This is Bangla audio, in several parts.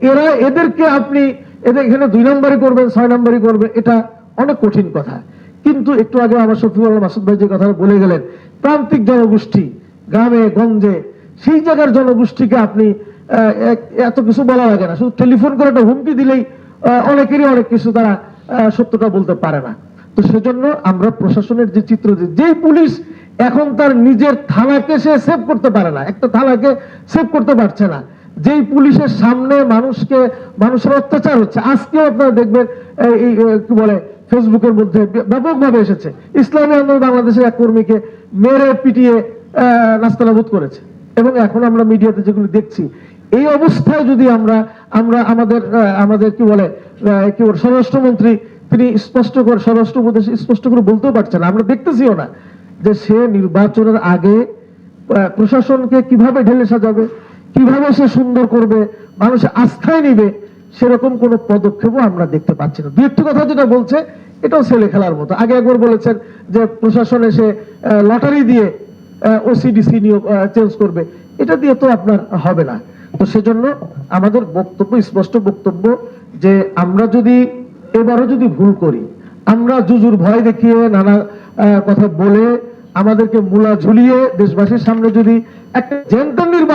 এরা এদেরকে আপনি এদের এখানে দুই নম্বরই করবেন, ছয় নম্বরই করবেন, এটা অনেক কঠিন কথা। কিন্তু একটু আগে আমার শফিউল্লাহ মাসুদ ভাই যে কথা বলে গেলেন, প্রান্তিক জনগোষ্ঠী, গ্রামে, গঞ্জে, সেই জায়গার জনগোষ্ঠীকে আপনি এত কিছু বলা লাগে না। শুধু টেলিফোন করে একটা হুমকি দিলেই অনেকেরই অনেক কিছু তারা সত্যটা বলতে পারে না। তো সেজন্য আমরা প্রশাসনের যে চিত্র, যে- পুলিশ এখন তার নিজের থানাকে সে সেভ করতে পারে না। একটা থানাকে সেভ করতে পারছে না। যেই পুলিশের সামনে মানুষকে মানুষের অত্যাচার হচ্ছে আজকেও আপনারা দেখবেন এই- কি বলে ফেসবুকের মধ্যে ব্যাপকভাবে এসেছে। ইসলামী আন্দোলন বাংলাদেশের এক কর্মীকে মেরে পিটিয়ে আহ, নাস্তানাবুদ করেছে। এবং এখন আমরা মিডিয়াতে যেগুলো দেখছি এই অবস্থায় যদি আমরা আমরা আমাদের আমাদের কি বলে কি বলে স্বরাষ্ট্রমন্ত্রী তিনি স্পষ্ট করে স্বরাষ্ট্র উপদেশ স্পষ্ট করে বলতেও পারছেন আমরা দেখতেছিও না যে সে নির্বাচনের আগে প্রশাসনকে কীভাবে ঢেলে সাজাবে কীভাবে সে সুন্দর করবে, মানুষ আস্থায় নিবে, সেরকম কোন পদক্ষেপও আমরা দেখতে পাচ্ছি না। দু একটি কথা যেটা বলছে, এটাও ছেলে খেলার মতো। আগে একবার বলেছেন যে প্রশাসন এসে লটারি দিয়ে ওসিডিসি নিয়োগ চেঞ্জ করবে। এটা দিয়ে তো আপনার হবে না। তো সেজন্য আমাদের বক্তব্য, স্পষ্ট বক্তব্য যে আমরা যদি, এবারও যদি ভুল করি, আমরা জুজুর ভয় দেখিয়ে নানা কথা বলে আমাদেরকে মূলা ঝুলিয়ে দেশবাসীর সামনে যদি একটা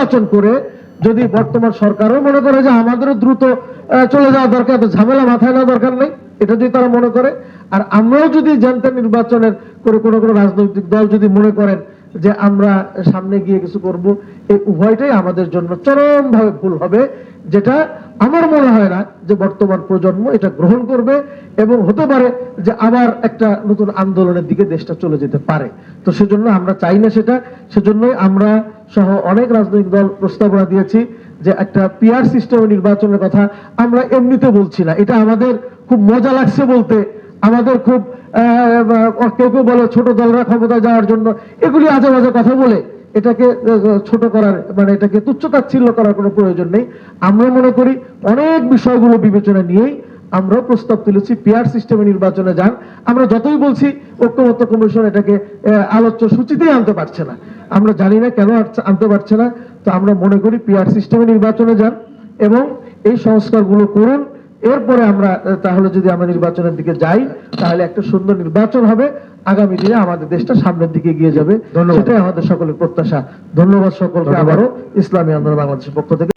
নির্বাচন করে যদি বর্তমান সরকারও মনে করে যে আমাদেরও দ্রুত চলে যাওয়া দরকার তো ঝামেলা মাথায় নেওয়া দরকার নেই, এটা যদি তারা মনে করে। আর আমরাও যদি জেন্টার নির্বাচনের করে কোনো কোনো রাজনৈতিক দল যদি মনে করেন যে আমরা সামনে গিয়ে কিছু করব, এই উভয়টাই আমাদের জন্য চরমভাবে ভুল হবে, যেটা আমার মনে হয় না যে বর্তমান প্রজন্ম এটা গ্রহণ করবে। এবং হতে পারে যে আবার একটা নতুন আন্দোলনের দিকে দেশটা চলে যেতে পারে। তো সেজন্য আমরা চাই না সেটা। সেজন্যই আমরা সহ অনেক রাজনৈতিক দল প্রস্তাবনা দিয়েছি যে একটা পিআর সিস্টেমে নির্বাচনের কথা আমরা এমনিতে বলছি না। এটা আমাদের খুব মজা লাগছে বলতে। আমাদের খুব কেউ কেউ বলে ছোট দলরা ক্ষমতায় যাওয়ার জন্য। এগুলি আজে বাজে কথা বলে। এটাকে ছোট করার মানে এটাকে তুচ্ছতাচ্ছিল্য করার কোনো প্রয়োজন নেই। আমরা মনে করি অনেক বিষয়গুলো বিবেচনা নিয়েই আমরাও প্রস্তাব তুলেছি পিআর সিস্টেমে নির্বাচনে যান। আমরা যতই বলছি ঐক্যমত্য কমিশন এটাকে আলোচ্য সূচিতেই আনতে পারছে না। আমরা জানি না কেন আনতে পারছে না তো আমরা মনে করি পিআর সিস্টেমে নির্বাচনে যান এবং এই সংস্কারগুলো করুন। এরপরে আমরা তাহলে যদি আমরা নির্বাচনের দিকে যাই তাহলে একটা সুন্দর নির্বাচন হবে। আগামী দিনে আমাদের দেশটা সামনের দিকে এগিয়ে যাবে। ধন্যবাদ। সেটাই আমাদের সকলের প্রত্যাশা। ধন্যবাদ সকলকে আবারও। ইসলামী আন্দোলন বাংলাদেশের পক্ষ থেকে